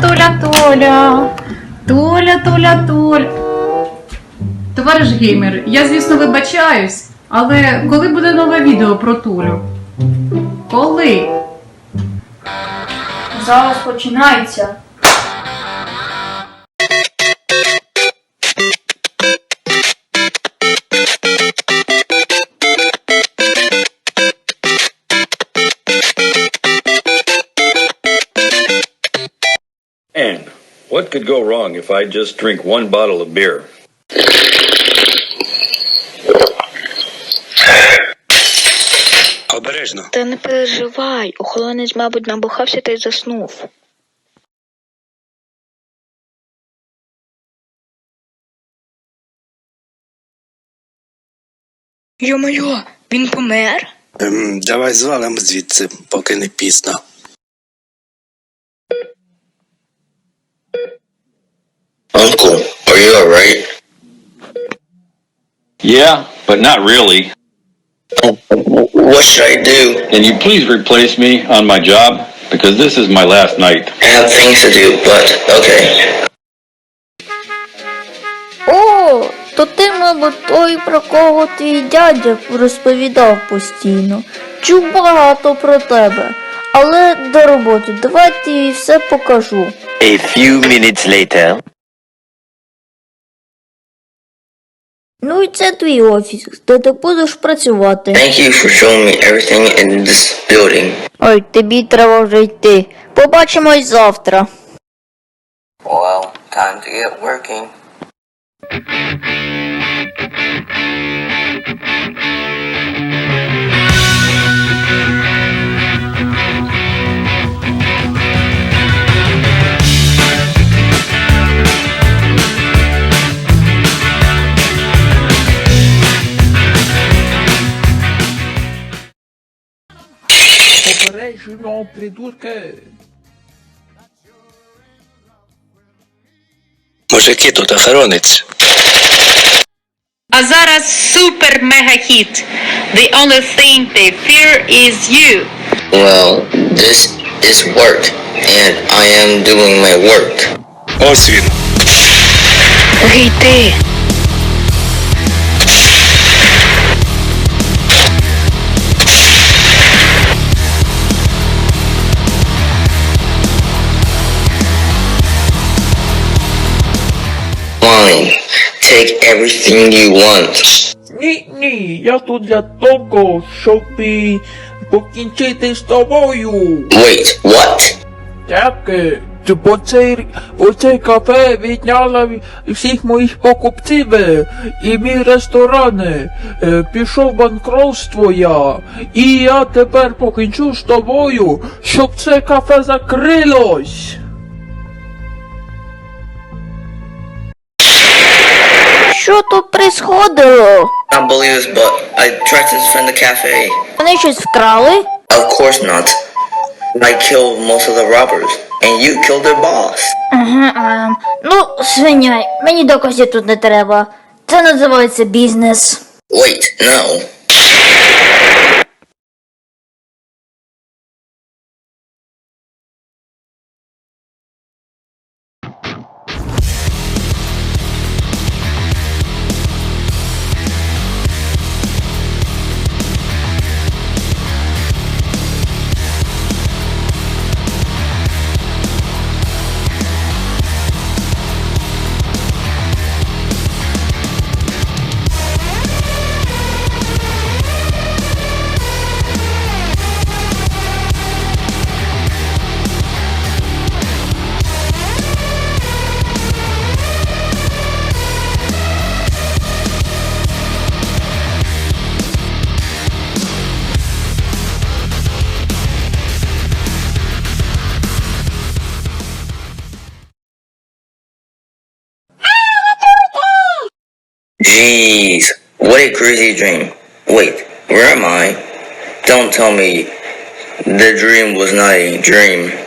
Толя, Толя, Толя. Толя, Толя. Товариш геймер, я, звісно, вибачаюсь, але коли буде нове відео про Толю? Коли? Зараз починається. What could go wrong if I just drink one bottle of beer? Обережно. Та не переживай, охоронець, мабуть, набухався та й заснув. Йо-моє, він помер? Ем, давай звалимо звідси, поки не пізно. You alright? Yeah, but not really. What should I do? Can you please replace me on my job? Because this is my last night. I have things to do, but okay. О, то ти, мабуть, той, про кого твій дядя розповідав постійно. Чув багато про тебе. Але до роботи, давайте їй все покажу. A few minutes later. Ну і це твій офіс, де ти будеш працювати. Thank you for showing me everything in this building. Ой, тобі треба вже йти. Побачимось завтра. Well, time to get working. Попереджено, придурки. Мужики, тут охоронець. А зараз супер мега хіт. The only thing they fear is you. Well, this is work, and I am doing my work. Ось він. Гей ти! Take everything you want. Ні, ні, я тут для того, щоб і покінчити з тобою. Wait, what? Е, бо цей, оцей кафе відняло всіх моїх покупців, е, і мій ресторан е, пішов банкротство я. І я тепер покінчу з тобою, щоб це кафе закрилось. Що тут происходило? I don't believe this, but I tried to defend the cafe. Вони щось вкрали? Of course not. I killed most of the robbers, and you killed their boss. Ага, ем, ну, свиняй, мені доказів тут не треба. Це називається бізнес. Wait, no. Jeez, what a crazy dream. Wait, where am I? Don't tell me the dream was not a dream.